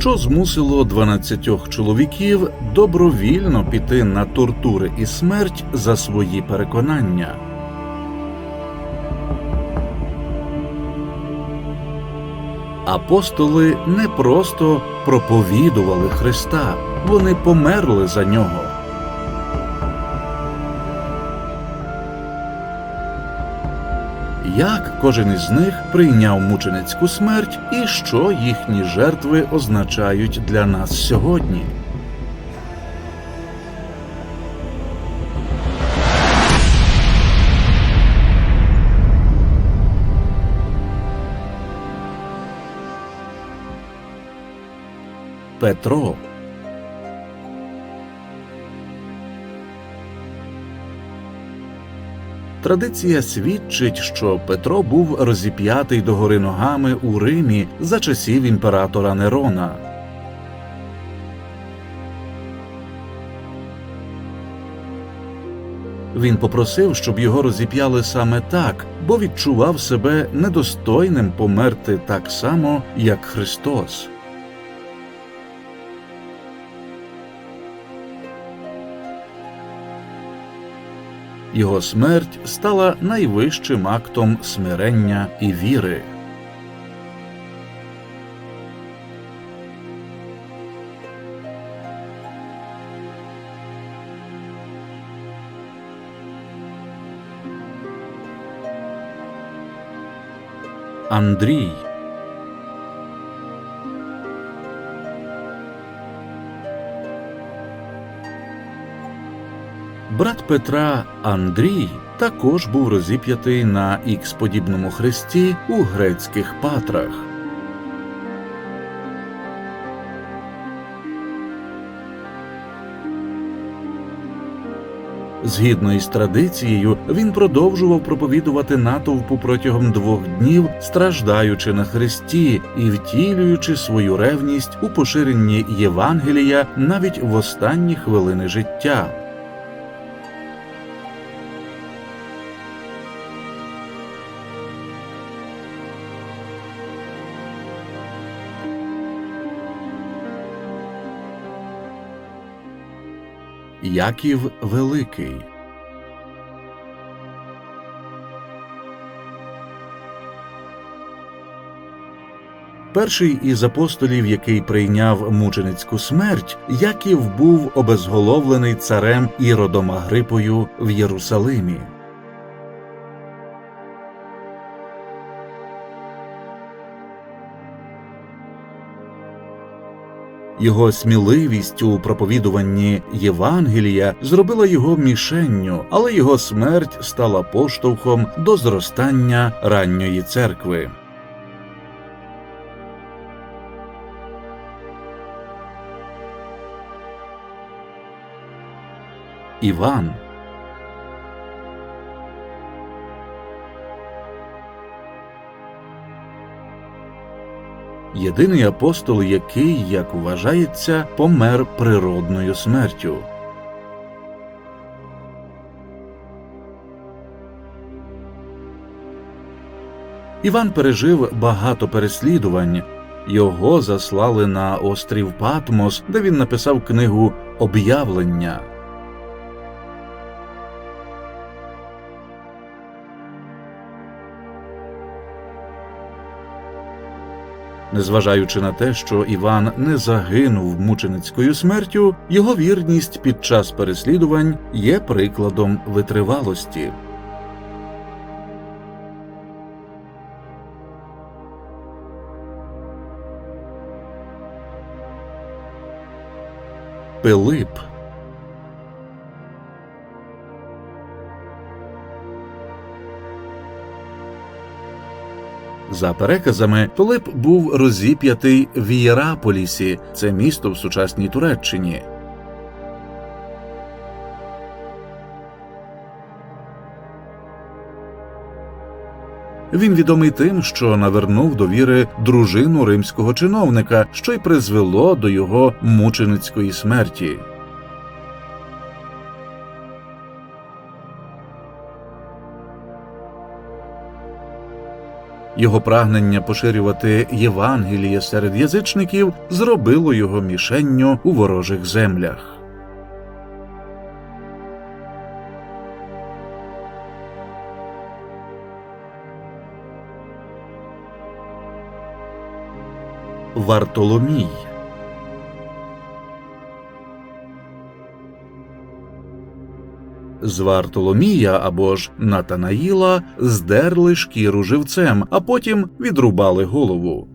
що змусило 12 чоловіків добровільно піти на тортури і смерть за свої переконання. Апостоли не просто проповідували Христа, вони померли за нього. Як кожен із них прийняв мученицьку смерть і що їхні жертви означають для нас сьогодні? Петро Традиція свідчить, що Петро був розіп'ятий догори ногами у Римі за часів імператора Нерона. Він попросив, щоб його розіп'яли саме так, бо відчував себе недостойним померти так само, як Христос. Його смерть стала найвищим актом смирення і віри. Андрій Брат Петра Андрій також був розіп'ятий на ікс-подібному хресті у грецьких патрах. Згідно із традицією, він продовжував проповідувати натовпу протягом двох днів, страждаючи на хресті і втілюючи свою ревність у поширенні Євангелія навіть в останні хвилини життя. Яків Великий. Перший із апостолів, який прийняв мученицьку смерть, Яків був обезголовлений царем Іродом Агрипою в Єрусалимі. Його сміливість у проповідуванні Євангелія зробила його мішенню, але його смерть стала поштовхом до зростання ранньої церкви. Іван єдиний апостол, який, як вважається, помер природною смертю. Іван пережив багато переслідувань. Його заслали на острів Патмос, де він написав книгу Об'явлення. Незважаючи на те, що Іван не загинув мученицькою смертю, його вірність під час переслідувань є прикладом витривалості. Пилип За переказами, Пилип був розіп'ятий в Ієраполісі, це місто в сучасній Туреччині. Він відомий тим, що навернув до віри дружину римського чиновника, що й призвело до його мученицької смерті. Його прагнення поширювати Євангеліє серед язичників зробило його мішенню у ворожих землях. Вартоломій З Вартоломія або ж Натанаїла здерли шкіру живцем, а потім відрубали голову.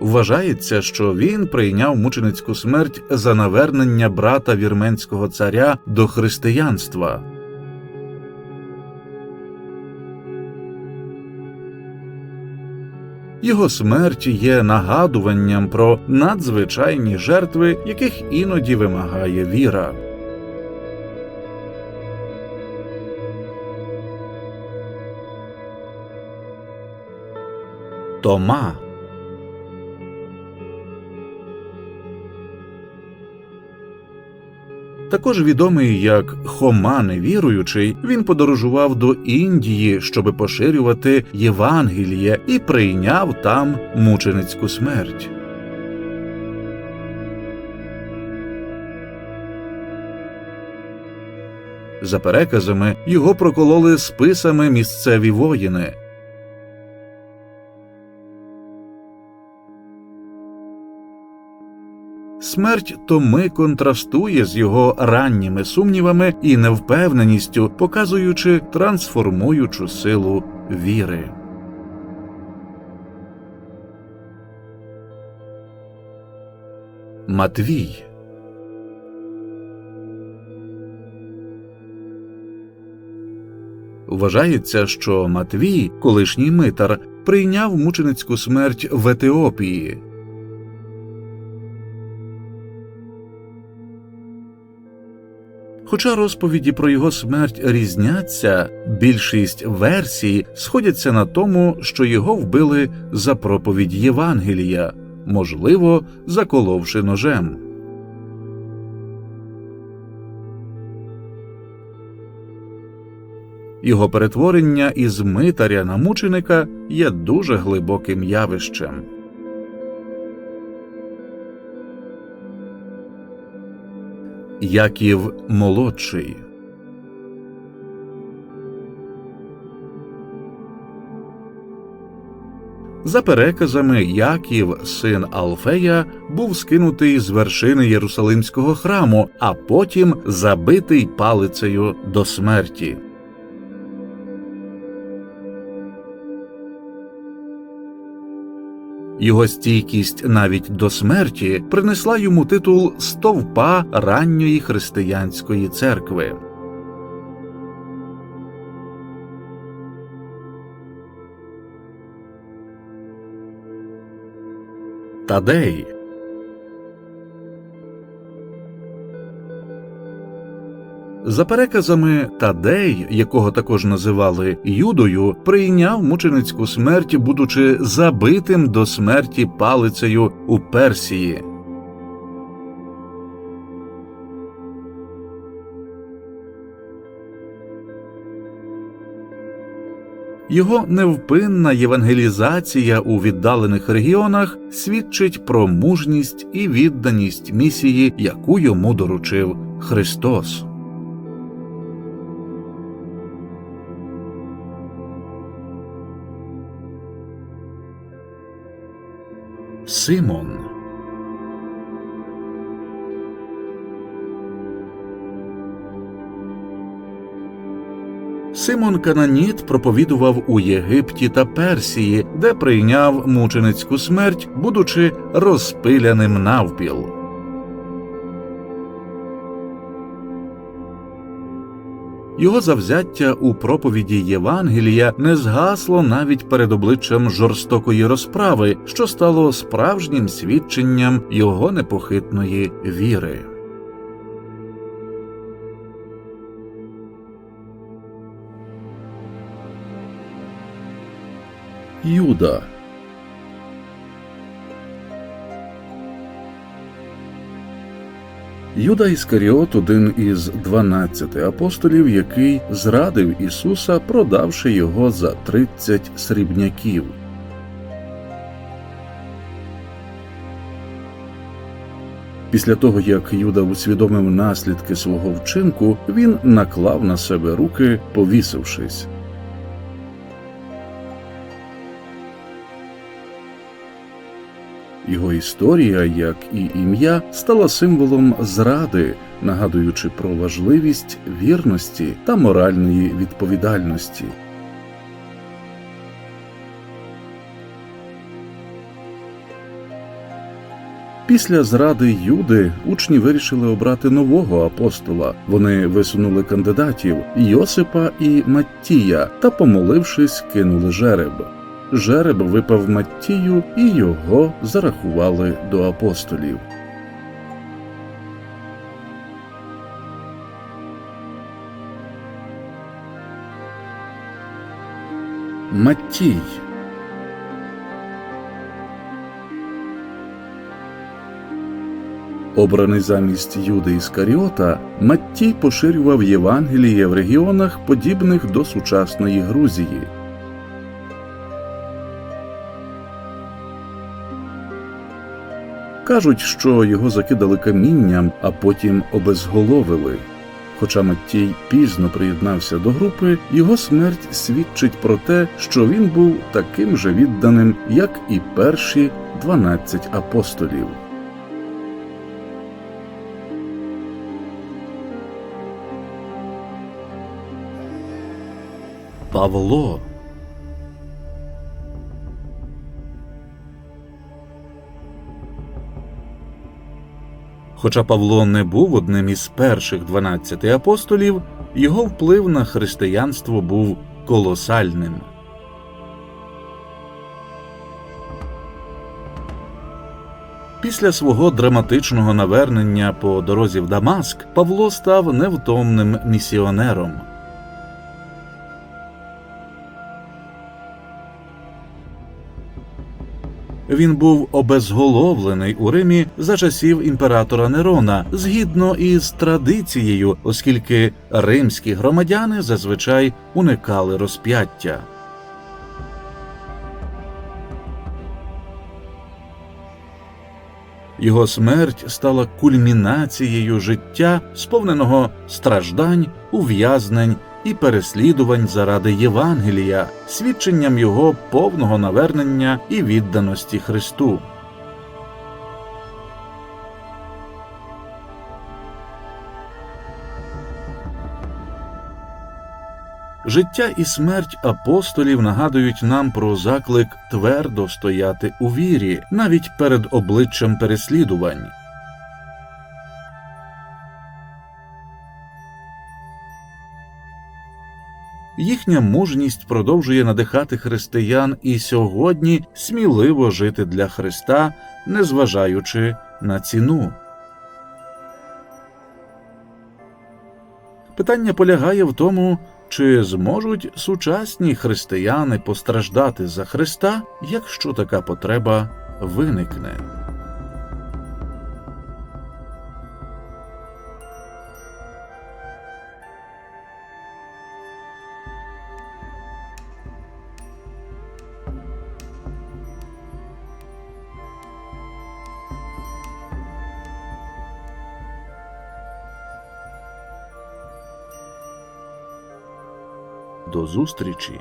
Вважається, що він прийняв мученицьку смерть за навернення брата вірменського царя до християнства. Його смерть є нагадуванням про надзвичайні жертви, яких іноді вимагає віра. Тома Також відомий як Хома невіруючий, він подорожував до Індії, щоби поширювати Євангеліє, і прийняв там мученицьку смерть. За переказами його прокололи списами місцеві воїни. Смерть Томи контрастує з його ранніми сумнівами і невпевненістю, показуючи трансформуючу силу віри. Матвій Вважається, що Матвій, колишній митар, прийняв мученицьку смерть в Етиопії. Хоча розповіді про його смерть різняться, більшість версій сходяться на тому, що його вбили за проповідь Євангелія, можливо, заколовши ножем. Його перетворення із митаря на мученика є дуже глибоким явищем. Яків молодший. За переказами, Яків, син Алфея, був скинутий з вершини Єрусалимського храму, а потім забитий палицею до смерті. Його стійкість навіть до смерті принесла йому титул стовпа ранньої християнської церкви. Тадей За переказами Тадей, якого також називали Юдою, прийняв мученицьку смерть, будучи забитим до смерті палицею у Персії. Його невпинна євангелізація у віддалених регіонах свідчить про мужність і відданість місії, яку йому доручив Христос. Симон Симон Кананіт проповідував у Єгипті та Персії, де прийняв мученицьку смерть, будучи розпиляним навпіл. Його завзяття у проповіді Євангелія не згасло навіть перед обличчям жорстокої розправи, що стало справжнім свідченням його непохитної віри. Юда Юда Іскаріот один із дванадцяти апостолів, який зрадив Ісуса, продавши його за тридцять срібняків. Після того, як Юда усвідомив наслідки свого вчинку, він наклав на себе руки, повісившись. Його історія, як і ім'я, стала символом зради, нагадуючи про важливість вірності та моральної відповідальності. Після зради Юди учні вирішили обрати нового апостола. Вони висунули кандидатів Йосипа і Маттія та, помолившись, кинули жереб. Жереб випав Маттію, і його зарахували до апостолів. Маттій Обраний замість Юди Іскаріота, Маттій поширював Євангеліє в регіонах, подібних до сучасної Грузії. Кажуть, що його закидали камінням, а потім обезголовили. Хоча Маттій пізно приєднався до групи, його смерть свідчить про те, що він був таким же відданим, як і перші дванадцять апостолів. Павло Хоча Павло не був одним із перших дванадцяти апостолів, його вплив на християнство був колосальним. Після свого драматичного навернення по дорозі в Дамаск Павло став невтомним місіонером. Він був обезголовлений у Римі за часів імператора Нерона згідно із традицією, оскільки римські громадяни зазвичай уникали розп'яття. Його смерть стала кульмінацією життя, сповненого страждань, ув'язнень і переслідувань заради Євангелія, свідченням його повного навернення і відданості Христу. Життя і смерть апостолів нагадують нам про заклик твердо стояти у вірі, навіть перед обличчям переслідувань. Їхня мужність продовжує надихати християн і сьогодні сміливо жити для Христа, незважаючи на ціну. Питання полягає в тому, чи зможуть сучасні християни постраждати за Христа, якщо така потреба виникне. До зустрічі!